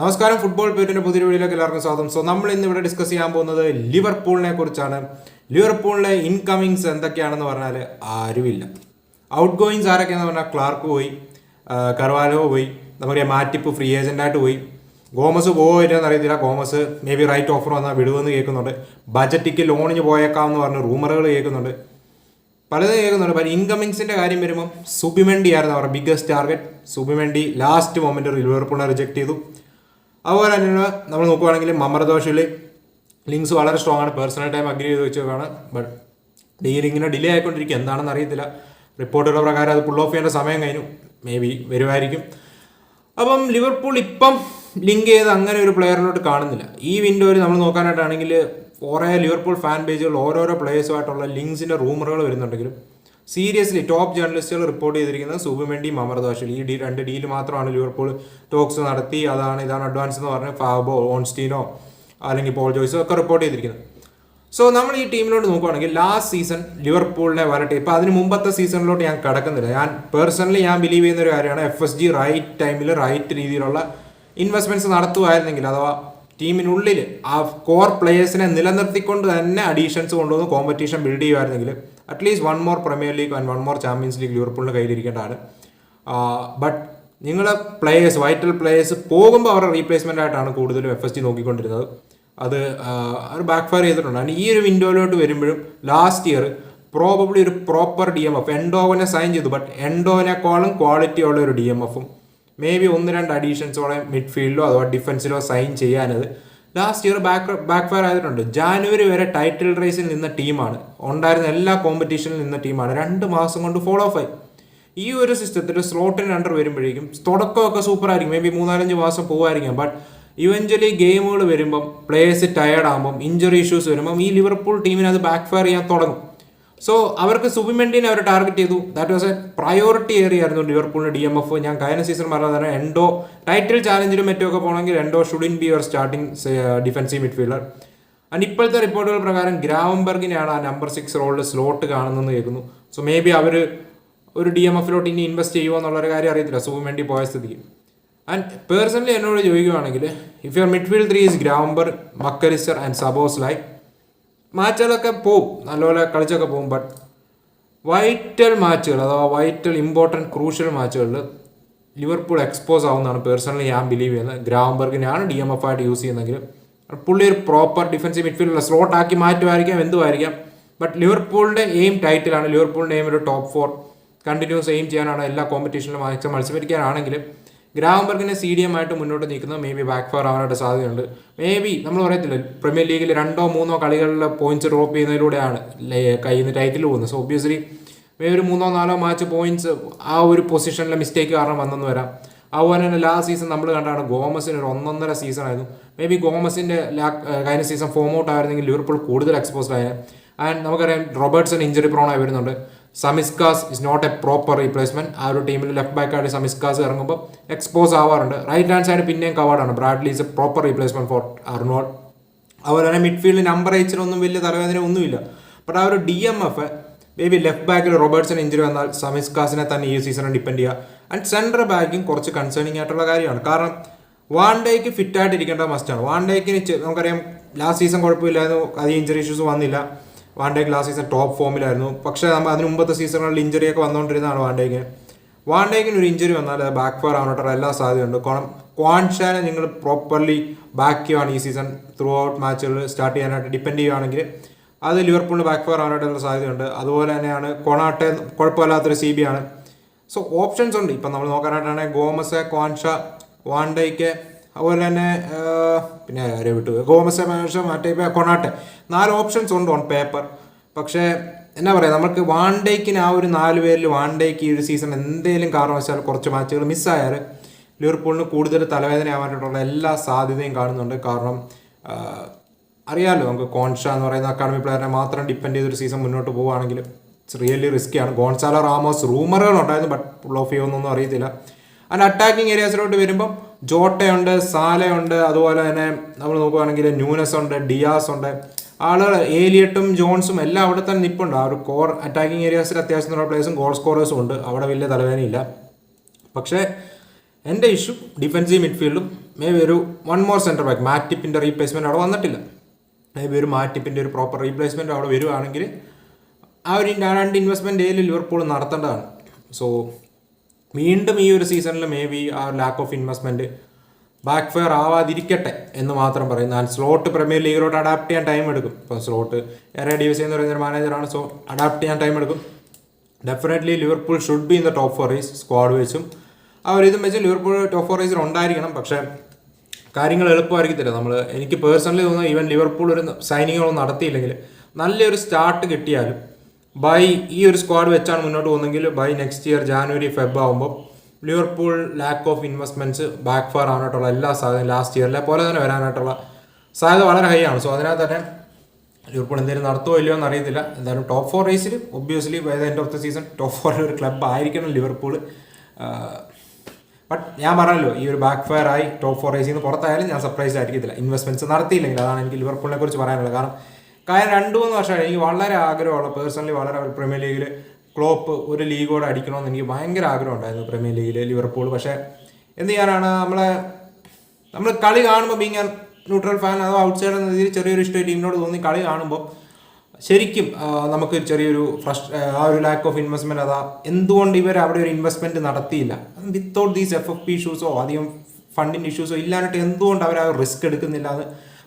നമസ്കാരം. ഫുട്ബോൾ പേരിന്റെ പുതിയ വീഡിയോയിലേക്ക് എല്ലാവർക്കും സ്വാഗതം. സോ നമ്മൾ ഇന്ന് ഇവിടെ ഡിസ്കസ് ചെയ്യാൻ പോകുന്നത് ലിവർപൂളിനെ കുറിച്ചാണ്. ലിവർപൂളിലെ ഇൻകമിങ്സ് എന്തൊക്കെയാണെന്ന് പറഞ്ഞാൽ ആരുമില്ല. ഔട്ട് ഗോയിങ്സ് ആരൊക്കെയാണെന്ന് പറഞ്ഞാൽ ക്ലാർക്ക് പോയി കർവാലോ പോയി നമുക്കറിയാം മാറ്റിപ്പ് ഫ്രീ ഏജന്റായിട്ട് പോയി. ഗോമസ് പോയില്ലെന്ന് അറിയത്തില്ല Gomez may be right offer വന്നാൽ വിടുമെന്ന് കേൾക്കുന്നുണ്ട്. ബജറ്റിക്ക് ലോണിന് പോയേക്കാമെന്ന് പറഞ്ഞ് റൂമറുകൾ കേൾക്കുന്നുണ്ട്. പലതും കേൾക്കുന്നുണ്ട്. പക്ഷേ ഇൻകമ്മിങ്സിന്റെ കാര്യം വരുമ്പോൾ സുബിമെൻഡി ആയിരുന്നു അവരുടെ biggest target Zubimendi last moment ലിവർപൂളിനെ reject ചെയ്തു. അതുപോലെ തന്നെയാണ് നമ്മൾ നോക്കുവാണെങ്കിൽ മമർദോഷിൽ ലിങ്ക്സ് വളരെ സ്ട്രോങ് ആണ്. പേഴ്സണൽ ടൈം അഗ്രി ചെയ്ത് വെച്ചതാണ് ബട്ട് ഡീൽ ഇങ്ങനെ ഡിലേ ആയിക്കൊണ്ടിരിക്കുക. എന്താണെന്ന് അറിയത്തില്ല. റിപ്പോർട്ടുകളുടെ പ്രകാരം അത് പുൾ ഓഫ് ചെയ്യേണ്ട സമയം കഴിഞ്ഞു. മേ ബി വരുമായിരിക്കും. അപ്പം ലിവർപൂൾ ഇപ്പം ലിങ്ക് ചെയ്ത് അങ്ങനെ ഒരു പ്ലെയറിനോട്ട് കാണുന്നില്ല. ഈ വിൻഡോയിൽ നമ്മൾ നോക്കാനായിട്ടാണെങ്കിൽ കുറേ ലിവർപൂൾ ഫാൻ പേജുകൾ ഓരോരോ പ്ലേയേഴ്സുമായിട്ടുള്ള ലിങ്ക്സിന്റെ റൂമറുകൾ വരുന്നുണ്ടെങ്കിലും സീരിയസ്ലി ടോപ്പ് ജേർണലിസ്റ്റുകൾ റിപ്പോർട്ട് ചെയ്തിരിക്കുന്നത് സുബിമെൻഡി മമർദോഷൽ ഈ ഡീ രണ്ട് ഡീൽ മാത്രമാണ് ലിവർപൂൾ ടോക്സ് നടത്തി. അതാണ് ഇതാണ് അഡ്വാൻസ് എന്ന് പറഞ്ഞ് ഫാബോ ഓൺസ്റ്റീനോ അല്ലെങ്കിൽ പോൾ ജോയ്സോ ഒക്കെ റിപ്പോർട്ട് ചെയ്തിരിക്കുന്നത്. സോ നമ്മൾ ഈ ടീമിലോട്ട് നോക്കുവാണെങ്കിൽ ലാസ്റ്റ് സീസൺ ലിവർപൂളിനെ വരട്ടെ. ഇപ്പൊ അതിന് മുമ്പത്തെ സീസണിലോട്ട് ഞാൻ കടക്കുന്നില്ല. ഞാൻ പേഴ്സണലി ഞാൻ ബിലീവ് ചെയ്യുന്ന ഒരു കാര്യമാണ് എഫ് എസ് ജി റൈറ്റ് ടൈമിൽ റൈറ്റ് രീതിയിലുള്ള ഇൻവെസ്റ്റ്മെന്റ്സ് നടത്തുമായിരുന്നെങ്കിൽ അഥവാ ടീമിനുള്ളിൽ ആ കോർ പ്ലേയേഴ്സിനെ നിലനിർത്തിക്കൊണ്ട് തന്നെ അഡീഷൻസ് കൊണ്ടുവന്ന് competition build ചെയ്യുമായിരുന്നെങ്കിൽ at least one more premier league and one more champions league ലിവർപൂളിന് കയ്യിലിരിക്കേണ്ടതാണ്. ബട്ട് നിങ്ങളെ പ്ലേയേഴ്സ് വൈറ്റൽ പ്ലേയേഴ്സ് പോകുമ്പോൾ അവരുടെ റീപ്ലേസ്മെന്റ് ആയിട്ടാണ് കൂടുതലും എഫ് എസ് ജി നോക്കിക്കൊണ്ടിരുന്നത്. അത് ഒരു ബാക്ക് ഫയർ ചെയ്തിട്ടുണ്ട്. അതിന് ഈ ഒരു വിൻഡോയിലോട്ട് വരുമ്പോഴും ലാസ്റ്റ് ഇയർ പ്രോബബ്ലി ഒരു പ്രോപ്പർ ഡി എം എഫ് എൻഡോവനെ സൈൻ ചെയ്തു ബട്ട് എൻഡോവിനെക്കാളും ക്വാളിറ്റി ഉള്ള ഒരു ഡി എം എഫും മേ ബി ഒന്ന് രണ്ട് അഡീഷൻസോടെ മിഡ്ഫീൽഡിലോ അഥവാ ഡിഫൻസിലോ സൈൻ ചെയ്യാനത്. Last year back back fire ആയിട്ടുണ്ട്. ജാനുവരി വരെ ടൈറ്റിൽ റേസിൽ നിന്ന ടീമാണ് ഉണ്ടായിരുന്ന എല്ലാ കോമ്പറ്റീഷനിൽ നിന്ന ടീമാണ് രണ്ട് മാസം കൊണ്ട് ഫോളോ ഓഫ് ആയി. ഈ ഒരു സിസ്റ്റത്തിൽ സ്ലോട്ടിന് അണ്ടർ വരുമ്പോഴേക്കും തുടക്കമൊക്കെ സൂപ്പർ ആയിരിക്കും. മേ ബി മൂന്നാലഞ്ച് മാസം പോകുമായിരിക്കാം ബട്ട് ഇവഞ്ച്വലി ഗെയിമുകൾ വരുമ്പം പ്ലേയേഴ്സ് ടയേർഡ് ആകുമ്പം ഇഞ്ചറി ഇഷ്യൂസ് വരുമ്പം ഈ ലിവർപൂൾ ടീമിന് അത് ബാക്ക് ഫയർ ചെയ്യാൻ തുടങ്ങും. സോ അവർക്ക് സുബിമെൻഡിനെ അവർ ടാർഗറ്റ് ചെയ്തു. That was a priority area ആയിരുന്നു ലിവർപൂളിന് ഡി എം എഫ് ഞാൻ കഴിഞ്ഞ സീസൺ പറഞ്ഞത് തന്നെ എൻഡോ ടൈറ്റിൽ ചാലഞ്ചിലും മറ്റുമൊക്കെ പോകണമെങ്കിൽ Endo shouldn't be your starting defensive midfielder and ഇപ്പോഴത്തെ റിപ്പോർട്ടുകൾ പ്രകാരം ഗ്രാവംബർഗിനെയാണ് ആ നമ്പർ സിക്സ് റോളിൽ സ്ലോട്ട് കാണുന്നതെന്ന് കേൾക്കുന്നു. സോ മേ ബി അവർ ഒരു ഡി എം എഫിലോട്ട് ഇനി ഇൻവെസ്റ്റ് ചെയ്യുമോ എന്നുള്ളൊരു കാര്യം അറിയത്തില്ല. വേണ്ടി പോയ സ്ഥിതിക്ക്. ആൻഡ് പേഴ്സണലി എന്നോട് ചോദിക്കുകയാണെങ്കിൽ if your midfield three is Gravenberch Mac Allister and Szoboszlai മാച്ചുകളൊക്കെ പോവും. നല്ലപോലെ കളിച്ചൊക്കെ പോവും. ബട്ട് വൈറ്റൽ മാച്ചുകൾ അഥവാ വൈറ്റൽ ഇമ്പോർട്ടന്റ് ക്രൂഷ്യൽ മാച്ചുകളിൽ ലിവർപൂൾ എക്സ്പോസ് ആവുന്നതാണ് പേഴ്സണലി ഞാൻ ബിലീവ് ചെയ്യുന്നത്. ഗ്രാമ്പർഗിനെയാണ് ഡി എം എഫ് ആയിട്ട് യൂസ് ചെയ്യുന്നെങ്കിലും പുള്ളി ഒരു പ്രോപ്പർ ഡിഫൻസീവ് മിഡ്ഫീൽഡിൽ സ്ലോട്ട് ആക്കി മാറ്റുമായിരിക്കാം എന്തുമായിരിക്കാം. ബട്ട് ലിവർപൂളിന്റെ എയിം ടൈറ്റിലാണ് ലിവർപൂളിന്റെ എയിം ഒരു ടോപ്പ് ഫോർ കണ്ടിന്യൂസ് എയിം ചെയ്യാനാണ് എല്ലാ കോമ്പറ്റീഷനിലും മാക്സിമം മത്സരിക്കാനാണെങ്കിൽ ഗ്രാംബർഗിനെ സി ഡി എം ആയിട്ട് മുന്നോട്ട് നീക്കുന്നത് മേ ബി ബാക്ക് ഫയർ ആവാനായിട്ട് സാധ്യതയുണ്ട്. മേ ബി നമ്മൾ പറയത്തില്ല പ്രീമിയർ ലീഗിൽ രണ്ടോ മൂന്നോ കളികളിലെ പോയിന്റ്സ് ഡ്രോപ്പ് ചെയ്യുന്നതിലൂടെയാണ് കയ്യിൽ നിന്ന് ടൈറ്റിൽ പോകുന്നത്. സോ ഒബ്വിയസ്ലി മേ ഒരു മൂന്നോ നാലോ മാച്ച് പോയിന്റ്സ് ആ ഒരു പൊസിഷനിലെ മിസ്റ്റേക്ക് കാരണം വന്നെന്ന് വരാം. അതുപോലെ തന്നെ ലാസ്റ്റ് സീസൺ നമ്മൾ കണ്ടാണ് ഗോമസിന് ഒരു ഒന്നൊന്നര സീസൺ ആയിരുന്നു. മേ ബി ഗോമസിന്റെ ലാ- കഴിഞ്ഞ സീസൺ ഫോം ഔട്ട് ആയിരുന്നെങ്കിൽ ലിവർപൂൾ കൂടുതൽ എക്സ്പോസ്ഡ് ആയ ആൻഡ് നമുക്കറിയാം റോബർട്ട്സൺ ഇഞ്ചറി പ്രോണായി വരുന്നുണ്ട്. Tsimikas is not a proper replacement ആ ഒരു ടീമിൽ ലെഫ്റ്റ് ബാക്ക് ആയിട്ട് സമിസ്കാസ് ഇറങ്ങുമ്പോൾ എക്സ്പോസ് ആവാറുണ്ട്. റൈറ്റ് ഹാൻഡ് സൈഡ് പിന്നെയും കവാർഡാണ് Bradley is a proper replacement for Arnold അതുപോലെ തന്നെ മിഡ്ഫീൽഡ് നമ്പർ എയ്ച്ചിലൊന്നും വലിയ തലവേദന ഒന്നുമില്ല. ബട്ട് ആ ഒരു D M F maybe left ബാക്കിൽ റോബർട്ട്സൺ ഇഞ്ചുറി വന്നാൽ സമിസ്കാസിനെ തന്നെ ഈ സീസണിൽ ഡിപ്പെൻഡ് ചെയ്യുക. ആൻഡ് സെൻട്രൽ ബാക്കിംഗ് കുറച്ച് കൺസേണിംഗ് ആയിട്ടുള്ള കാര്യമാണ്. കാരണം വാൺ ഡേക്ക് ഫിറ്റ് ആയിട്ട് ഇരിക്കേണ്ട മസ്റ്റാണ് ചെ- നമുക്കറിയാം ലാസ്റ്റ് സീസൺ കുഴപ്പമില്ലായിരുന്നു. അധികം ഇഞ്ചുറി ഇഷ്യൂസ് വന്നില്ല. Van Dijk last season top ഫോമിലായിരുന്നു പക്ഷേ നമ്മൾ അതിന് മുമ്പത്തെ സീസണുകളിൽ ഇഞ്ചറി ഒക്കെ വന്നുകൊണ്ടിരുന്നതാണ് വാൺ വാണ്ടേക്കിന് ഒരു ഇഞ്ചുറി വന്നാൽ ബാക്ക് ഫയർ ആവാനായിട്ടുള്ള എല്ലാ സാധ്യതയുണ്ട്. കാരണം ക്വാൻഷാനെ നിങ്ങൾ പ്രോപ്പർലി ബാക്ക് ചെയ്യുകയാണ് ഈ സീസൺ ത്രൂ ഔട്ട് മാച്ചുകൾ സ്റ്റാർട്ട് ചെയ്യാനായിട്ട് ഡിപ്പെൻഡ് ചെയ്യുകയാണെങ്കിൽ അത് ലിവർപൂളിന് ബാക്ക് ഫയർ ആവാനായിട്ടുള്ള സാധ്യതയുണ്ട്. അതുപോലെ തന്നെയാണ് കൊണാട്ടെ കുഴപ്പമില്ലാത്തൊരു സി ബി ആണ്. സോ ഓപ്ഷൻസ് ഉണ്ട്. ഇപ്പം നമ്മൾ നോക്കാനായിട്ടാണെങ്കിൽ ഗോമസ് ക്വാൻഷ വാണ്ടയ്ക്ക് അതുപോലെ തന്നെ പിന്നെ ആരെ വിട്ടു. ഗോമസ് മേഷ മറ്റേ കൊണാട്ടെ. നാല് ഓപ്ഷൻസ് ഉണ്ട് ഓൺ പേപ്പർ പക്ഷേ എന്നാ പറയുക നമുക്ക് വാണ്ടേക്കിന് ആ ഒരു നാല് പേരിൽ വാണ്ടേക്ക് ഈ ഒരു സീസൺ എന്തെങ്കിലും കാരണവശാൽ കുറച്ച് മാച്ചുകൾ മിസ്സായാൽ ലിവർപൂളിന് കൂടുതൽ തലവേദന ആവാനായിട്ടുള്ള എല്ലാ സാധ്യതയും കാണുന്നുണ്ട്. കാരണം അറിയാമല്ലോ നമുക്ക് കോൺഷ എന്ന് പറയുന്ന അക്കാഡമി പ്ലെയറിനെ മാത്രം ഡിപ്പെൻഡ് ചെയ്തൊരു സീസൺ മുന്നോട്ട് പോവുകയാണെങ്കിൽ റിയലി റിസ്ക്കിയാണ് ഗോൺസാലോ റാമോസ് റൂമറുകൾ ഉണ്ടായിരുന്നു ബട്ട് പുൾ ഓഫ് ചെയ്യുമെന്നൊന്നും അറിയത്തില്ല. അതിന്റെ അറ്റാക്കിംഗ് ഏരിയാസിലോട്ട് വരുമ്പം ജോട്ടയുണ്ട് സാലയുണ്ട് അതുപോലെ തന്നെ നമ്മൾ നോക്കുകയാണെങ്കിൽ ന്യൂനസ് ഉണ്ട് ഡിയാസ് ഉണ്ട്. ആളുകൾ ഏലിയട്ടും ജോൺസും എല്ലാം അവിടെ തന്നെ നിൽപ്പുണ്ട് ആ ഒരു കോർ അറ്റാക്കിംഗ് ഏരിയാസിൽ അത്യാവശ്യം നല്ല പ്ലേസും ഗോൾ സ്കോറേഴ്സും ഉണ്ട്. അവിടെ വലിയ തലവേദനയില്ല. പക്ഷേ എന്റെ ഇഷ്യൂ ഡിഫൻസീവ് മിഡ്ഫീൽഡും മേ ബി ഒരു വൺ മോർ സെന്റർ ബാക്ക് മാറ്റിപ്പിന്റെ റീപ്ലേസ്മെന്റ് അവിടെ വന്നിട്ടില്ല. മേ ബി ഒരു മാറ്റിപ്പിന്റെ ഒരു പ്രോപ്പർ റീപ്ലേസ്മെന്റ് അവിടെ വരുവാണെങ്കിൽ ആ ഒരു രണ്ട് ഇൻവെസ്റ്റ്മെന്റ് ഏതിൽ ലിവർപൂൾ നടത്തേണ്ടതാണ്. സോ വീണ്ടും ഈ ഒരു സീസണിൽ മേ ബി ആ lack of investment back fire ആവാതിരിക്കട്ടെ എന്ന് മാത്രം പറയും ഞാൻ സ്ലോട്ട് പ്രീമിയർ ലീഗിലോട്ട് അഡാപ്റ്റ് ചെയ്യാൻ ടൈം എടുക്കും. ഇപ്പം സ്ലോട്ട് എറെ ഡി എന്ന് പറയുന്ന ഒരു മാനേജറാണ് സോ അഡാപ്റ്റ് ചെയ്യാൻ ടൈം എടുക്കും. Definitely Liverpool should be in the top four race squad വെച്ചും ആ ഒരു ഇതും വെച്ച് ലിവർപൂൾ ടോപ്പ് ഫോർ റേസിൽ ഉണ്ടായിരിക്കണം. പക്ഷേ കാര്യങ്ങൾ എളുപ്പമായിരിക്കത്തില്ല നമ്മൾ എനിക്ക് പേഴ്സണലി തോന്നുന്നു ഈവൻ ലിവർപൂൾ ഒരു സൈനിങ്ങുകളൊന്നും നടത്തിയില്ലെങ്കിൽ നല്ലൊരു സ്റ്റാർട്ട് കിട്ടിയാലും ബൈ ഈ ഒരു സ്ക്വാഡ് വെച്ചാണ് മുന്നോട്ട് പോകുന്നതെങ്കിൽ by next year January Feb ആകുമ്പോൾ Liverpool lack of investments backfire ആവാനായിട്ടുള്ള എല്ലാ സാധ്യതയും ലാസ്റ്റ് ഇയറിലെ പോലെ തന്നെ വരാനായിട്ടുള്ള സാധ്യത വളരെ ഹൈ ആണ്. സോ അതിനകത്ത് തന്നെ ലിവർപൂൾ എന്തെങ്കിലും നടത്തുമോ ഇല്ലയോ എന്ന് അറിയത്തില്ല. എന്തായാലും top four റേസിൽ obviously by the end of the season top ഫോറിൽ ഒരു ക്ലബ്ബ് ആയിരിക്കണം ലിവർപൂൾ. ബട്ട് ഞാൻ പറഞ്ഞല്ലോ ഈ ഒരു ബാക്ക് ഫയർ ആയി ടോപ്പ് ഫോർ റേസിൽ നിന്ന് പുറത്തായാലും ഞാൻ സർപ്രൈസ് ആയിരിക്കത്തില്ല. ഇൻവെസ്റ്റ്മെന്റ്സ് നടത്തിയില്ലെങ്കിൽ അതാണ് എനിക്ക് ലിവർപൂളിനെ കുറിച്ച് പറയാനുള്ളത്. കാരണം കാര്യം രണ്ട് മൂന്ന് വർഷമായി. എനിക്ക് വളരെ ആഗ്രഹമുള്ള പേഴ്സണലി വളരെ പ്രീമിയർ ലീഗിൽ ക്ലോപ്പ് ഒരു ലീഗോടെ അടിക്കണമെന്ന് എനിക്ക് ഭയങ്കര ആഗ്രഹം ഉണ്ടായിരുന്നു പ്രീമിയർ ലീഗിൽ ലിവർപൂൾ പക്ഷേ എന്ത് ചെയ്യാനാണ്? നമ്മളെ നമ്മൾ കളി കാണുമ്പോൾ ബീങ് ന്യൂട്രൽ ഫാൻ അതോ ഔട്ട്സൈഡ് എന്ന രീതിയിൽ ചെറിയൊരു ഇഷ്ടം ടീമിനോട് തോന്നി കളി കാണുമ്പോൾ ശരിക്കും നമുക്ക് ചെറിയൊരു ഫ്രഷ് ആ ഒരു ലാക്ക് ഓഫ് ഇൻവെസ്റ്റ്മെന്റ് അതാ എന്തുകൊണ്ട് ഇവർ അവിടെ ഒരു ഇൻവെസ്റ്റ്മെന്റ് നടത്തിയില്ല? Without these F F P ഇഷ്യൂസോ അധികം ഫണ്ടിന്റെ ഇഷ്യൂസോ ഇല്ലാഞ്ഞിട്ട് എന്തുകൊണ്ട് അവർ ആ റിസ്ക് എടുക്കുന്നില്ല എന്ന്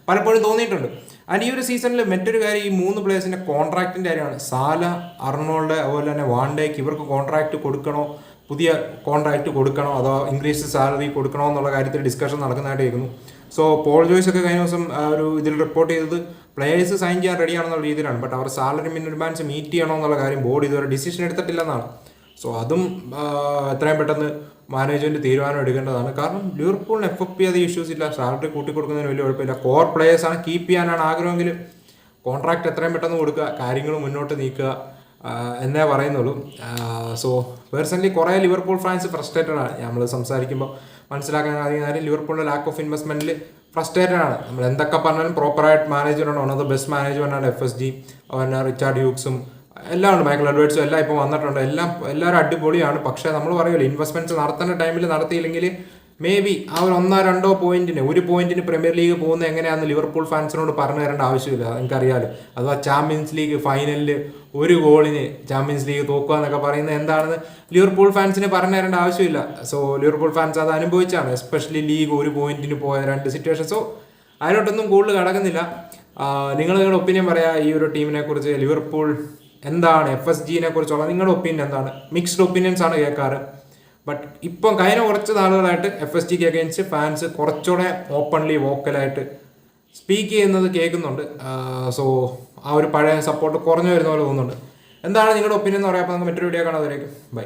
പലപ്പോഴും തോന്നിയിട്ടുണ്ട്. ആൻഡ് ഈ ഒരു സീസണിൽ മറ്റൊരു കാര്യം ഈ മൂന്ന് പ്ലേയേഴ്സിന്റെ കോൺട്രാക്റ്റിന്റെ കാര്യമാണ്. സാല അർണോൾഡ് അതുപോലെ തന്നെ വാണ്ടേക്ക് ഇവർക്ക് കോൺട്രാക്ട് കൊടുക്കണോ? പുതിയ കോൺട്രാക്ട് കൊടുക്കണോ? അതോ ഇൻക്രീസ് സാലറി കൊടുക്കണോ എന്നുള്ള കാര്യത്തിൽ ഡിസ്കഷൻ നടക്കുന്നതായിട്ട് കേൾക്കുന്നു സോ പോൾ ജോയ്സ് ഒക്കെ കഴിഞ്ഞ ദിവസം ഒരു ഇതിൽ റിപ്പോർട്ട് ചെയ്തത് പ്ലേയേഴ്സ് സൈൻ ചെയ്യാൻ റെഡിയാണെന്നുള്ള രീതിയിലാണ്. ബട്ട് അവർ സാലറി മിനിമംസ് മീറ്റ് ചെയ്യണോ എന്നുള്ള കാര്യം ബോർഡ് ഇതുവരെ ഡിസിഷൻ എടുത്തിട്ടില്ലെന്നാണ്. സോ അതും എത്രയും പെട്ടെന്ന് മാനേജ്മെന്റ് തീരുമാനം എടുക്കേണ്ടതാണ്. കാരണം ലിവർപൂളിന് എഫ് എഫ് പി അത് ഇഷ്യൂസ് ഇല്ല. സാലറി കൂട്ടി കൊടുക്കുന്നതിന് വലിയ കുഴപ്പമില്ല. കോർ പ്ലേയേഴ്സാണ് കീപ്പ് ചെയ്യാനാണ് ആഗ്രഹമെങ്കിൽ കോൺട്രാക്ട് എത്രയും പെട്ടെന്ന് കൊടുക്കുക കാര്യങ്ങൾ മുന്നോട്ട് നീക്കുക എന്നേ പറയുന്നുള്ളൂ. സോ പേഴ്സണലി കുറേ ലിവർപൂൾ ഫാൻസ് ഫ്രസ്ട്രേറ്റഡ് ആണ്. നമ്മൾ സംസാരിക്കുമ്പോൾ മനസ്സിലാക്കാൻ കാര്യം ലിവർപൂളിന്റെ ലാക്ക് ഓഫ് ഇൻവെസ്റ്റ്മെന്റിൽ ഫ്രസ്ട്രേറ്റഡ് ആണ്. നമ്മൾ എന്തൊക്കെ പറഞ്ഞാലും പ്രോപ്പറായിട്ട് മാനേജ്മെന്റ് ആണ്. One of the best management ആണ് എഫ് എസ് ജി പിന്നെ റിച്ചാർഡ് ഹ്യൂക്സും എല്ലാം ഉണ്ട് മൈക്കിൾ എഡ്വേർഡ്സും എല്ലാം ഇപ്പോൾ വന്നിട്ടുണ്ട്. എല്ലാം എല്ലാവരും അടിപൊളിയാണ്. പക്ഷേ നമ്മൾ പറയുമല്ലോ ഇൻവെസ്റ്റ്മെന്റ്സ് നടത്തേണ്ട ടൈമിൽ നടത്തിയില്ലെങ്കിൽ മേ ബി ആ ഒരു ഒന്നോ രണ്ടോ പോയിന്റിന് ഒരു പോയിന്റിന് പ്രീമിയർ ലീഗ് പോകുന്ന എങ്ങനെയാണെന്ന് ലിവർപൂൾ ഫാൻസിനോട് പറഞ്ഞു തരേണ്ട ആവശ്യമില്ല. നിങ്ങൾക്കറിയാലോ. അഥവാ ചാമ്പ്യൻസ് ലീഗ് ഫൈനലിൽ ഒരു ഗോളിന് ചാമ്പ്യൻസ് ലീഗ് തോക്കുക എന്നൊക്കെ പറയുന്നത് എന്താണെന്ന് ലിവർപൂൾ ഫാൻസിന് പറഞ്ഞു തരേണ്ട ആവശ്യമില്ല. സോ ലിവർപൂൾ ഫാൻസ് അത് അനുഭവിച്ചാണ്. എസ്പെഷ്യലി ലീഗ് ഒരു പോയിന്റിന് പോയ രണ്ട് സിറ്റുവേഷൻ സോ അതിലോട്ടൊന്നും കൂടുതൽ കടക്കുന്നില്ല. നിങ്ങൾ നിങ്ങളുടെ ഒപ്പീനിയൻ പറയാ ഈ ഒരു ടീമിനെ കുറിച്ച്. ലിവർപൂൾ എന്താണ് എഫ് എസ് ജിനെ കുറിച്ചുള്ള നിങ്ങളുടെ ഒപ്പീനിയൻ എന്താണ്? മിക്സ്ഡ് ഒപ്പീനിയൻസ് ആണ് കേൾക്കാറ്. ബട്ട് ഇപ്പം കഴിഞ്ഞ കുറച്ച് നാളുകളായിട്ട് എഫ് എസ് ജിക്ക് അഗേൻസ്റ്റ് ഫാൻസ് കുറച്ചുകൂടെ ഓപ്പൺലി വോക്കലായിട്ട് സ്പീക്ക് ചെയ്യുന്നത് കേൾക്കുന്നുണ്ട്. സോ ആ ഒരു പഴയ സപ്പോർട്ട് കുറഞ്ഞു വരുന്ന പോലെ തോന്നുന്നുണ്ട്. എന്താണ് നിങ്ങളുടെ ഒപ്പീനിയൻ എന്ന് പറയാം. അപ്പോൾ നമുക്ക് മറ്റൊരു വീഡിയോ കാണാതെ ബൈ